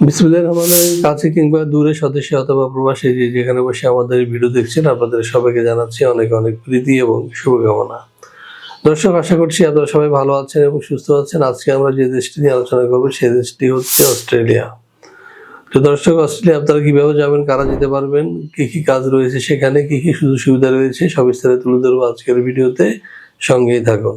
বিসমিল্লাহ আমাদের কাছে কিংবা দূরে সদস্য অথবা প্রবাসী যে যেখানে বসে আমাদের ভিডিও দেখছেন, আপনাদের সবাইকে জানাচ্ছি অনেক অনেক প্রীতি এবং শুভকামনা। দর্শক, আশা করছি আপনারা সবাই ভালো আছেন এবং সুস্থ আছেন। আজকে আমরা যে দেশটি নিয়ে আলোচনা করব, সেই দেশটি হচ্ছে অস্ট্রেলিয়া। তো দর্শক, অস্ট্রেলিয়া আপনারা কীভাবে যাবেন, কারা যেতে পারবেন, কি কি কাজ রয়েছে সেখানে, কি কি সুযোগ সুবিধা রয়েছে সবিস্তারে তুলে ধরবো আজকের ভিডিওতে। সঙ্গেই থাকুন।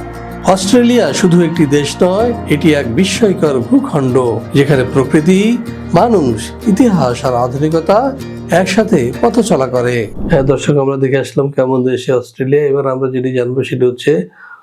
অস্ট্রেলিয়া শুধু একটি দেশ নয়, এটি এক বিস্ময়কর ভূখণ্ড, যেখানে প্রকৃতি, মানুষ, ইতিহাস আর আধুনিকতা একসাথে পথ চলা করে। হ্যাঁ দর্শক, আমরা দেখে আসলাম কেমন দেশে অস্ট্রেলিয়া। এবার আমরা যেটি জানব সেটি হচ্ছে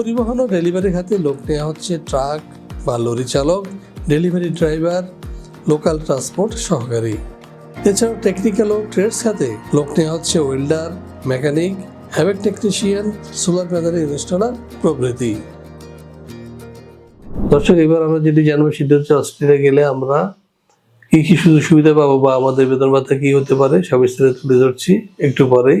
পরিবহন ও ডেলিভারি খাতে লোক নেওয়া হচ্ছে ট্রাক বা লরি চালক, ডেলিভারি ড্রাইভার, লোকাল ট্রান্সপোর্ট সহকারী। এছাড়াও টেকনিক্যাল ও ট্রেডস খাতে লোক নেওয়া হচ্ছে welder, mechanic HVAC technician, solar panel installer প্রভৃতি। দর্শক, এবার আমরা যেটি জানব, সেটা হচ্ছে অস্ট্রেলিয়া গেলে আমরা কী কী সুযোগ সুবিধা পাবো বা আমাদের বেতন ভাতা কি হতে পারে সবিস্তারে তুলে ধরছি একটু পরেই।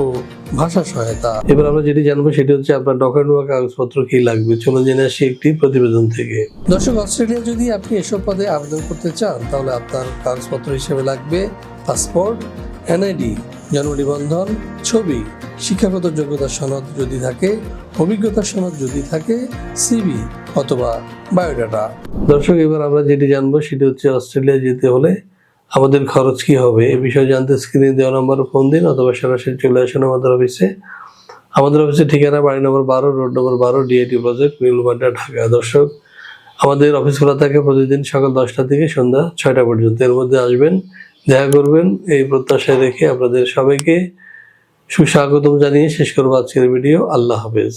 ও ভাষা সহায়তা। এবার আমরা যেটি জানব সেটি হচ্ছে আপনার ডকুমেন্ট কাগজপত্র কি লাগবে? চলুন জেনে আসি একটি প্রতিবেদন থেকে। দর্শক, অস্ট্রেলিয়া যদি আপনি এসব পদে আবেদন করতে চান, তাহলে আপনার কাগজপত্র হিসেবে লাগবে পাসপোর্ট, এনআইডি জন্ম নিবন্ধন ছবি, শিক্ষাগত যোগ্যতা সনদ যদি থাকে অভিজ্ঞতা সনদ যদি থাকে সিবি অথবা বায়োডাটা। দর্শক, এবার আমরা যেটি জানব সেটি হচ্ছে অস্ট্রেলিয়া যেতে হলে আমাদের খরচ কি হবে? এ বিষয়ে জানতে স্ক্রিনে দেওয়া নম্বরে ফোন দিন অথবা সরাসরি চলে আসুন আমাদের অফিসে আমাদের অফিসের ঠিকানা বাড়ি নম্বর বারো রোড নম্বর বারো ডিআইটি প্রজেক্ট নীলবাড্ডা ঢাকা। দর্শক, আমাদের অফিস খোলা থাকে প্রতিদিন সকাল দশটা থেকে সন্ধ্যা ছয়টা পর্যন্ত। এর মধ্যে আসবেন, দেখা করবেন, এই প্রত্যাশায় রেখে আপনাদের সবাইকে সুস্বাগতম জানিয়ে শেষ করব আজকের ভিডিও আল্লাহ হাফেজ।